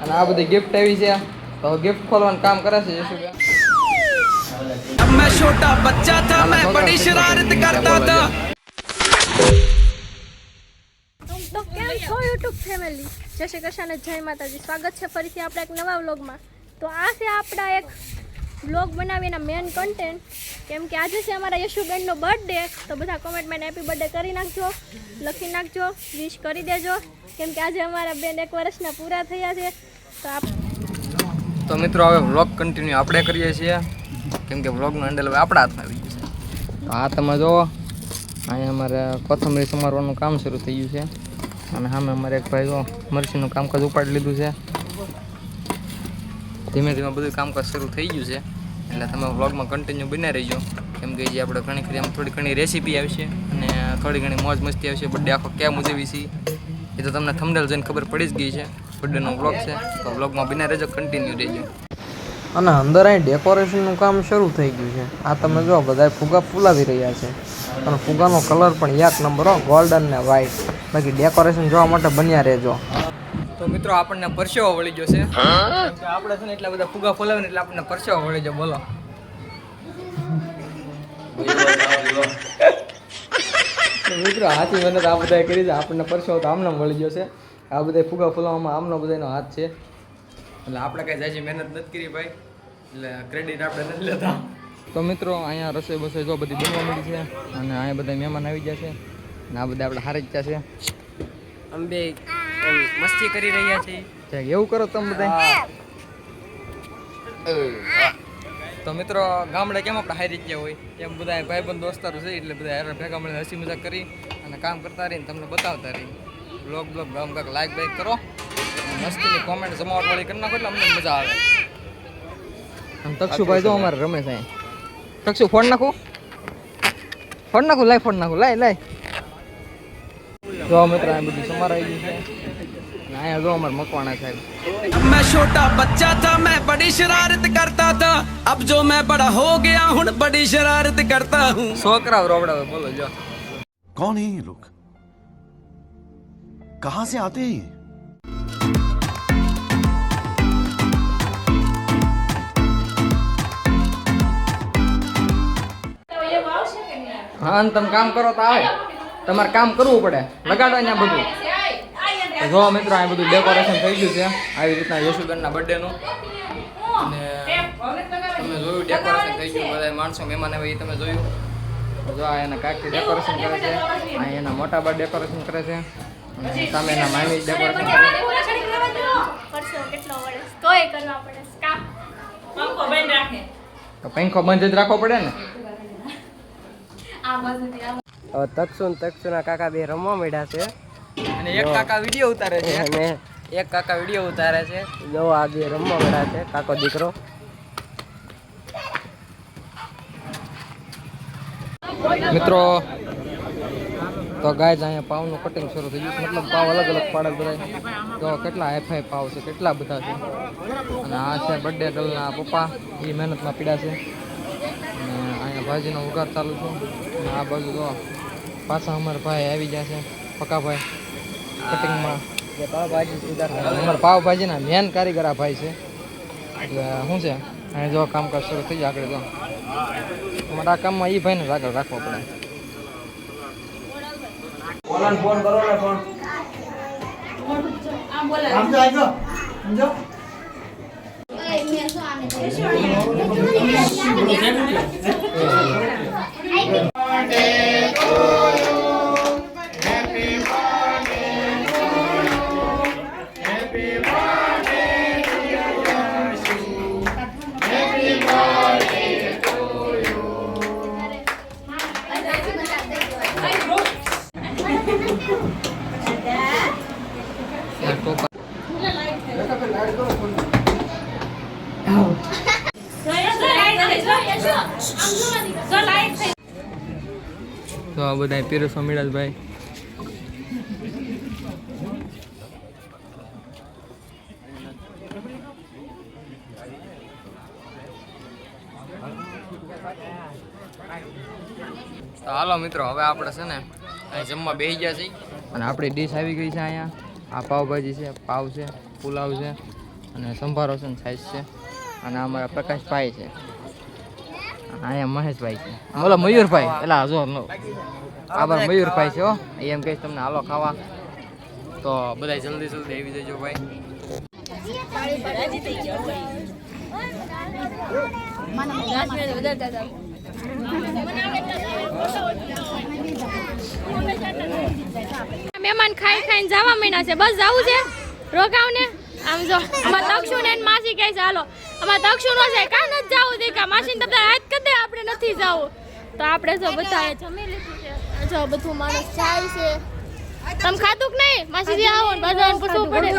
અને આ બધી ગિફ્ટ આવી છે તો ગિફ્ટ ખોલવાનું કામ કરે છે યશુભાઈ जब मैं छोटा बच्चा था मैं बड़ी शरारत करता था તો કેમ છો યુટ્યુબ ફેમિલી જય શ્રી કૃષ્ણ અને જય માતાજી સ્વાગત છે ફરીથી આપણા એક નવા વ્લોગમાં તો આ છે આપણા એક વ્લોગ બનાવીના મેન કન્ટેન્ટ કેમ કે આજે છે અમારા યશુબેનનો બર્થડે તો બધા કોમેન્ટમાં હેપી બર્થડે કરી નાખજો, લખી નાખજો વિશ કરી દેજો. કેમ કે આજે અમારા બેન એક વર્ષના પૂરા થયા છે, તો આપ તો મિત્રો હવે વ્લોગ કન્ટિન્યુ આપણે કરીએ છીએ. કેમ કે વ્લોગનું હેન્ડલ હવે આપણા હાથમાં આવી ગયું છે. તો આ તમે જુઓ, અહીંયા અમારે કોથમરી સમારવાનું કામ શરૂ થઈ ગયું છે. અને સામે અમારે એક ભાઈ જો મરસીનું કામકાજ ઉપાડી લીધું છે. ધીમે ધીમે બધું કામકાજ શરૂ થઈ ગયું છે. એટલે તમે વ્લોગમાં કન્ટિન્યુ બન્યા રહીજો. કેમ કે જે આપણે ઘણી ખરી આમ થોડી ઘણી રેસીપી આવશે અને થોડી ઘણી મોજ મસ્તી આવશે. બર્થડે આખો ક્યાં ઉજવી છે? એ તો તમને થમડેલ જોઈને ખબર પડી જ ગઈ છે. બર્થડેનો વ્લોગ છે. તો વ્લોગમાં બન્યા રહેજો કન્ટિન્યુ રહેજો. અને અંદર અહીં ડેકોરેશનનું કામ શરૂ થઈ ગયું છે. આ તમે જો બધા ફુગા ફૂલાવી રહ્યા છે. અને ફુગાનો કલર પણ એક નંબર હો ગોલ્ડન ને વ્હાઈટ બાકી ડેકોરેશન જોવા માટે બન્યા રહેજો. તો મિત્રો આપણને પરસેવો વળી જશે છે. આપણે છે ને એટલા બધા ફુગા ફોલાવે એટલે આપણને પરસેવો વળી જાય બોલો. મિત્રો હાથી મહેનત આ બધા કરી છે આપણને પરસેવો તો આમને વળી જશે છે. આ બધા ફુગા ફોલાવવામાં આમનો બધાનો હાથ છે. એટલે આપણે કાંઈ જાજી મહેનત નથી કરી ભાઈ એટલે ક્રેડિટ આપણે નથી લેતા. તો મિત્રો અહીંયા રસોઈ બસોઈ જો બધી બનવા મળી છે અને અહીંયા બધા મહેમાન આવી ગયા છે. અને આ બધા આપણે હારી જ છે. અંબે. મસ્તી કરી રહ્યા છીએ એવું કરો તમે બધા. તો મિત્રો ગામડે કેમ આપણે હારી ગયા હોય? એમ બધા ભાઈબંધ દોસ્તારો છે એટલે બધા હેરાન ભેગા મળીને હસી મજાક કરી અને કામ કરતા રહીને તમને બતાવતા રહી બ્લોગ બ્લોગ ગામ કાંક લાઈક બાઈક કરો. મસ્તી મસ્તીની કોમેન્ટ જમાવટ વાળી કરી નાખો એટલે અમને મજા આવે. અને તક્ષુભાઈ જો અમારે રમે છે. તક્ષુ ફોન નાખું. ફોન નાખું લાય ફોન નાખું. લાય લાય. જો મિત્ર આ બધું સમારાઈ ગયું છે. અહીંયા જો અમારે મકવાણા સાહેબ जब मैं छोटा बच्चा था मैं बड़ी शरारत करता था अब जो मैं बड़ा हो गया हूँ बड़ी शरारत करता हूँ છોકરાઓ રોવડાવે બોલો જો कौन है ये लोग कहां से आते हैं ये હા અને તમે કામ કરો તો આવે તમારે કામ કરવું પડે લગાડો અહીંયા બધું તો જો મિત્રો આ બધું ડેકોરેશન થઈ ગયું છે. આવી રીતના યશુબેનના બર્થડેનું અને તમે જોયું ડેકોરેશન થઈ ગયું બધા માણસો મહેમાન આવે એ તમે જોયું. તો જો આ એના કાકી ડેકોરેશન કરે છે આ એના મોટા બા ડેકોરેશન કરે છે. અને સામે એના મામી ડેકોરેશન કરે છે. પરસેવો કેટલો વળે તોય કરવા પડે કામ તો પંખો બંધ જ રાખવો પડે ને? આ હવે તક્ષુ તક્ષુના કાકા બે રમવા મળ્યા છે. અને એક કાકા વીડિયો ઉતારે છે. અને એક કાકા વીડિયો ઉતારે છે. જો આ બે રમવા મળ્યા છે કાકો દીકરો. મિત્રો તો ગાય અહીંયા પાવનું કટિંગ શરૂ થઈ ગયું મતલબ પાવ અલગ અલગ પાડે બધા તો કેટલા હાઈફાઈ પાવ છે કેટલા બધા છે? અને આ છે બર્થડે ગર્લના પપ્પા. એ મહેનતમાં પીડા છે. અને અહીંયા ભાજીનો ઉગાર ચાલુ છે. અને આ બાજુ તો પાછા અમારા ભાઈ આવી ગયા છે પકાભાઈ કટિંગમાં અમારા પાવભાજીના મેન કારીગર આ ભાઈ છે. એટલે શું છે? અહીંયા જો કામકાજ શરૂ થઈ જાય આગળ જો અમારા આ કામમાં એ ભાઈને આગળ રાખવો પડે. આ તો આ બધા પીરસવા મળ્યા ભાઈ તો હાલો મિત્રો, હવે આપણે છે ને જમવા બેસી ગયા છે અને આપણી ડીશ આવી ગઈ છે અહીંયા. આ પાવભાજી છે, પાવ છે, પુલાવ છે, અને સંભારો છે ને છાશ છે. અને અમારા પ્રકાશભાઈ છે. અહીંયા મહેશભાઈ છે. બોલો મયુરભાઈ. એલા જો નો. આ મયુરભાઈ છે હો. એમ કહીશ તમને હાલો ખાવા. તો બધા જલ્દી જલ્દી આવી જજો ભાઈ. મહેમાન ખાઈ ખાઈને જવા મહિના છે. બસ જવું છે રોકાવ ને આમ જો અમાર દક્ષુ ને માસી કહે છે હાલો અમાર દક્ષુ નો કાં નથી જવું દેખા માસી ને તમને હાથ કરી દે આપણે નથી જાવું. તો આપણે જો બધા જમી લીધું છે. જો બધું માણસ જાય છે. તમે ખાધું કે નહીં? માસી જી આવો ને બધાને પૂછવું પડે.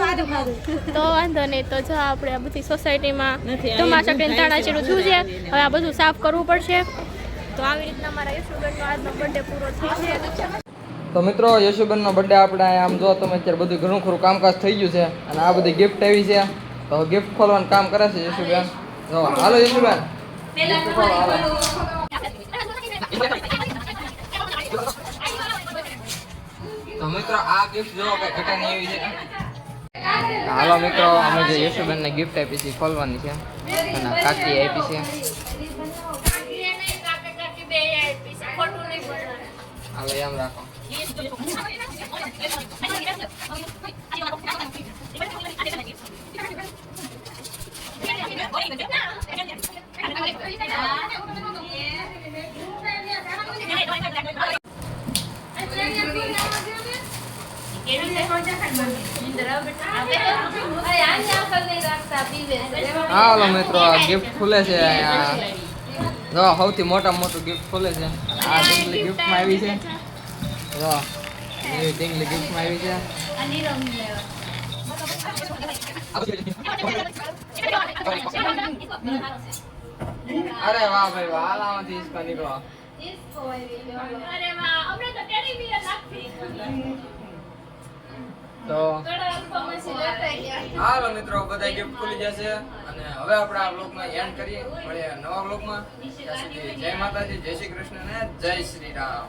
તો વાંધો નહીં તો જો આપણે આ બધી સોસાયટીમાં કરીને તાળાચીડું થયું છે હવે આ બધું સાફ કરવું પડશે. તો આવી રીતના મારા યશુગઢનો આજનો બર્થડે પૂરો થયો છે તો મિત્રો યશુબેનનો બર્થડે આપણે આમ જો તમે અત્યારે બધું ઘણું ખરું કામકાજ થઈ ગયું છે અને આ બધી ગિફ્ટ આવી છે. તો ગિફ્ટ ખોલવાનું કામ કરે છે યશુબેન જો હાલો યશુબેન હાલો. તો મિત્રો આ ગિફ્ટ જો કઈ ઘટાની એવી છે. હાલો મિત્રો અમે જે યશુબેનને ગિફ્ટ આપી છે ખોલવાની છે. અને કાકી આપી છે. હાલો એમ રાખો. હાલો મિત્રો ગિફ્ટ ખુલે છે જો, સૌથી મોટા મોટું ગિફ્ટ ખુલે છે. આ ગિફ્ટમાં આવી છે. જો ડીંગલી ગિફ્ટમાં આવી છે. અરે વાહ ભાઈ વાહ આલામાંથી હિસકા નીકળો. અરે વાહ અમને તો કેરી બી લાગતી તો હાલો મિત્રો, બધા ગિફ્ટ ખુલી જશે. અને હવે આપણે આ બ્લોગમાં એન્ડ કરીએ. મળીએ નવા બ્લોગમાં જય માતાજી, જય શ્રી કૃષ્ણ ને જય શ્રી રામ.